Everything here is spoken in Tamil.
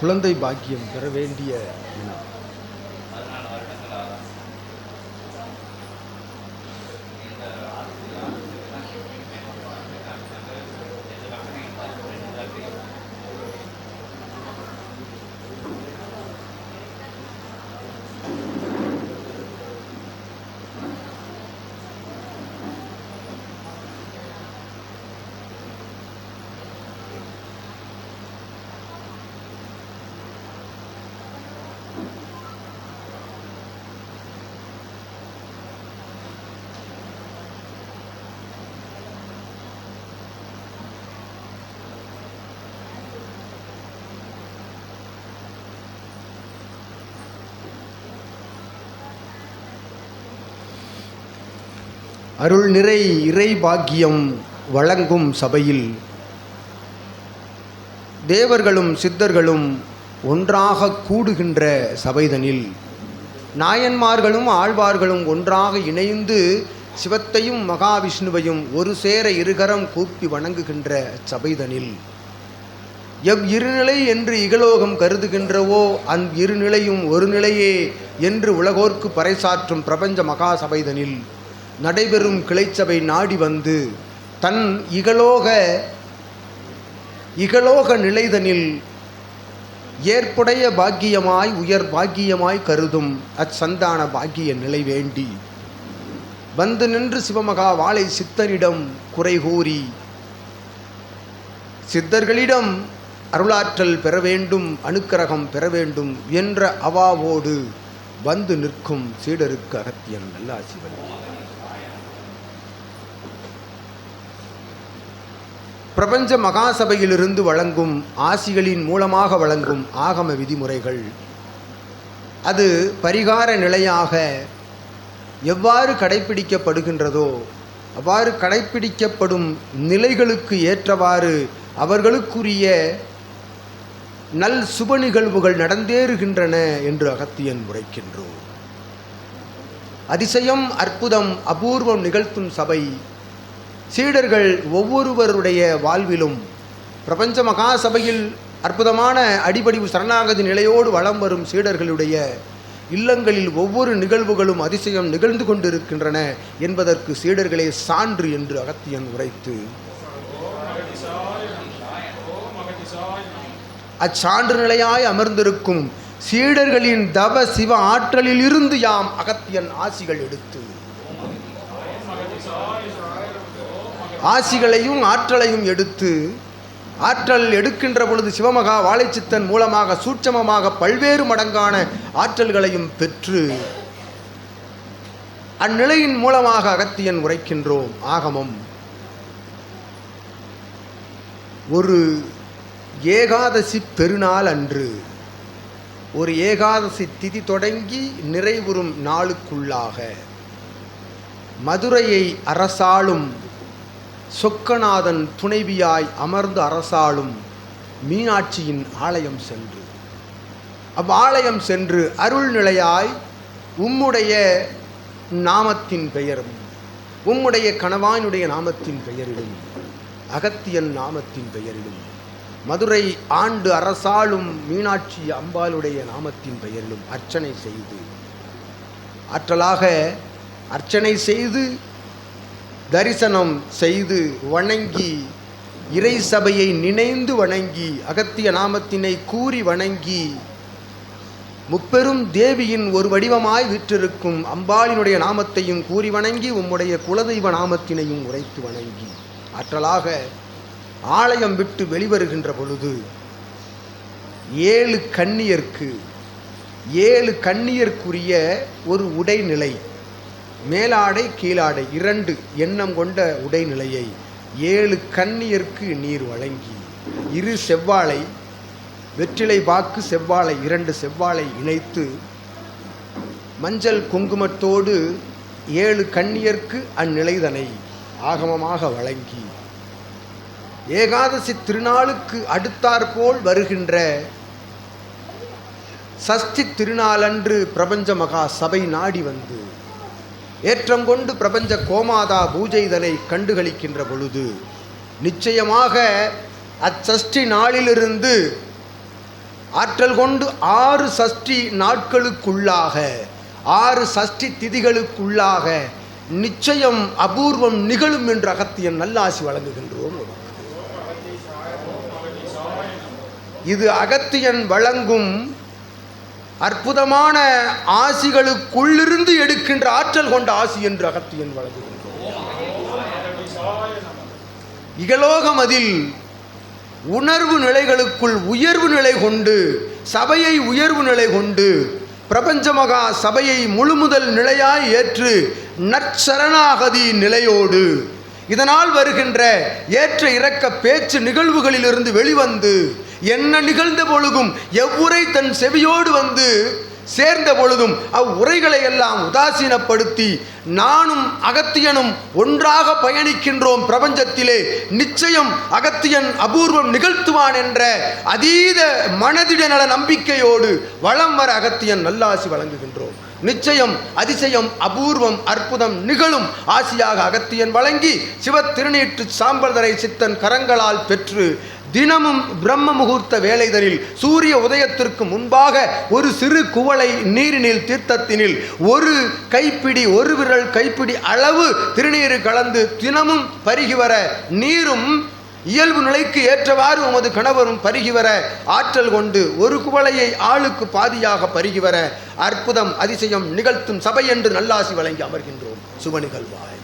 குழந்தை பாக்கியம் பெற வேண்டிய இனம் அருள் நிறை இறை பாக்கியம் வழங்கும் சபையில் தேவர்களும் சித்தர்களும் ஒன்றாக கூடுகின்ற சபைதனில் நாயன்மார்களும் ஆழ்வார்களும் ஒன்றாக இணைந்து சிவத்தையும் மகாவிஷ்ணுவையும் ஒரு சேர இருகரம் கூப்பி வணங்குகின்ற சபைதனில். எவ் இருநிலை என்று இகலோகம் கருதுகின்றவோ அந் இருநிலையும் ஒரு நிலையே என்று உலகோர்க்கு பறைசாற்றும் பிரபஞ்ச மகா சபைதனில் நடைபெறும் கிளைச்சபை நாடி வந்து தன் இகலோக இகலோக நிலைதனில் ஏற்புடைய பாக்கியமாய் உயர் பாக்கியமாய் கருதும் அச்சந்தான பாக்கிய நிலை வேண்டி. வந்து நின்று சிவமகா வாழை சித்தரிடம் குறை கூறி சித்தர்களிடம் அருளாற்றல் பெற வேண்டும் அனுக்கிரகம் பெற வேண்டும் என்ற அவாவோடு வந்து நிற்கும் சீடருக்கு அகத்தியன் நல்லாசிவன். பிரபஞ்ச மகாசபையிலிருந்து வழங்கும் ஆசிகளின் மூலமாக வழங்கும் ஆகம விதிமுறைகள். அது பரிகார நிலையாக எவ்வாறு கடைப்பிடிக்கப்படுகின்றதோ அவ்வாறு கடைப்பிடிக்கப்படும் நிலைகளுக்கு ஏற்றவாறு அவர்களுக்குரிய நல் சுப நிகழ்வுகள் நடந்தேறுகின்றன என்று அகத்தியன் உரைக்கின்றோம் அதிசயம் அற்புதம் அபூர்வம் நிகழ்த்தும் சபை சீடர்கள் ஒவ்வொருவருடைய வாழ்விலும் பிரபஞ்ச மகாசபையில் அற்புதமான அடிபடிவு சரணாகதி நிலையோடு வலம் வரும் சீடர்களுடைய இல்லங்களில் ஒவ்வொரு நிகழ்வுகளும் அதிசயம் நிகழ்ந்து கொண்டிருக்கின்றன என்பதற்கு சீடர்களே சான்று என்று அகத்தியன் உரைத்து அச்சான்று நிலையாய் அமர்ந்திருக்கும் சீடர்களின் தவ சிவ ஆற்றலில் இருந்து யாம் அகத்தியன் ஆசிகள் எடுத்து. ஆசிகளையும் ஆற்றலையும் எடுத்து ஆற்றல் எடுக்கின்ற பொழுது சிவமகா வாழைச்சித்தன் மூலமாக சூட்சமமாக பல்வேறு மடங்கான ஆற்றல்களையும் பெற்று அந்நிலையின் மூலமாக அகத்தியன் உரைக்கின்றோம் ஆகமம். ஒரு ஏகாதசி பெருநாள் அன்று ஒரு ஏகாதசி திதி தொடங்கி நிறைவுறும் நாளுக்குள்ளாக மதுரையை அரசாளும் சொக்கநாதன் துணைவியாய் அமர்ந்து அரசாளும் மீனாட்சியின் ஆலயம் சென்று. அவ்வாலயம் சென்று அருள் நிலையாய் உம்முடைய நாமத்தின் பெயரும் உம்முடைய கணவானுடைய நாமத்தின் பெயரிலும் அகத்தியன் நாமத்தின் பெயரிலும் மதுரை ஆண்டு அரசாளும் மீனாட்சி அம்பாளுடைய நாமத்தின் பெயரிலும் அர்ச்சனை செய்து ஆற்றலாக அர்ச்சனை செய்து தரிசனம் செய்து வணங்கி இறை சபையை நினைந்து வணங்கி அகத்திய நாமத்தினை கூறி வணங்கி முப்பெரும் தேவியின் ஒரு வடிவமாய் விற்றிருக்கும் அம்பாளினுடைய நாமத்தையும் கூறி வணங்கி உம்முடைய குலதெய்வ நாமத்தினையும் உரைத்து வணங்கி ஆற்றலாக ஆலயம் விட்டு வெளிவருகின்ற பொழுது ஏழு கண்ணியர்க்கு ஏழு கண்ணியர்க்குரிய ஒரு உடைநிலை. மேலாடை கீழாடை இரண்டு எண்ணம் கொண்ட உடைநிலையை ஏழு கண்ணியர்க்கு நீர் வழங்கி இரு செவ்வாழை வெற்றிலை பாக்கு செவ்வாழை இரண்டு செவ்வாழை இணைத்து மஞ்சள் குங்குமத்தோடு ஏழு கண்ணியர்க்கு அந்நிலைதனை ஆகமமாக வழங்கி ஏகாதசி திருநாளுக்கு அடுத்தாற்போல் வருகின்ற சஷ்டி திருநாளன்று பிரபஞ்ச மகா சபை நாடி வந்து ஏற்றம் கொண்டு பிரபஞ்ச கோமாதா பூஜைதனை கண்டுகளிக்கின்ற பொழுது நிச்சயமாக அச்சஷ்டி நாளிலிருந்து ஆற்றல் கொண்டு ஆறு சஷ்டி நாட்களுக்குள்ளாக ஆறு சஷ்டி திதிகளுக்குள்ளாக நிச்சயம் அபூர்வம் நிகழும் என்று அகத்தியன் நல்லாசி வழங்குகின்றோம். இது அகத்தியன் வழங்கும் அற்புதமான ஆசிகளுக்குள்ளிருந்து எடுக்கின்ற ஆற்றல் கொண்ட ஆசி என்று அகத்தியன் வழங்குகின்றோம் இகலோகம் அதில் உணர்வு நிலைகளுக்குள் உயர்வு நிலை கொண்டு சபையை உயர்வு நிலை கொண்டு பிரபஞ்ச மகா சபையை முழுமுதல் நிலையாய் ஏற்று நற்சரணாகதி நிலையோடு இதனால் வருகின்ற ஏற்ற இறக்க பேச்சு நிகழ்வுகளிலிருந்து வெளிவந்து என்ன நிகழ்ந்த பொழுதும் எவ்வுரை தன் செவியோடு வந்து சேர்ந்த பொழுதும் அவ்வுரைகளை எல்லாம் உதாசீனப்படுத்தி நானும் அகத்தியனும் ஒன்றாக பயணிக்கின்றோம் பிரபஞ்சத்திலே நிச்சயம் அகத்தியன் அபூர்வம் நிகழ்த்துவான் என்ற அதீத மனதிட நல நம்பிக்கையோடு வளம் வர அகத்தியன் நல்லாசி வழங்குகின்றோம். நிச்சயம் அதிசயம் அபூர்வம் அற்புதம் நிகழும். ஆசியாக அகத்தியன் வழங்கி சிவ திருநீற்று சாம்பல்தரை சித்தன் கரங்களால் பெற்று தினமும் பிரம்ம முகூர்த்த வேலைதனில் சூரிய உதயத்திற்கு முன்பாக ஒரு சிறு குவளை நீரினில் தீர்த்தத்தினில் ஒரு கைப்பிடி ஒரு விரல் கைப்பிடி அளவு திருநீர் கலந்து தினமும் பருகி வர நீரும் இயல்பு நிலைக்கு ஏற்றவாறு உமது கணவரும் பருகி வர ஆற்றல் கொண்டு ஒரு குவளையை ஆளுக்கு பாதியாக பருகி வர அற்புதம் அதிசயம் நிகழ்த்தும் சபை என்று நல்லாசி வழங்கி அமர்கின்றோம். சுப நிகழ்வாய்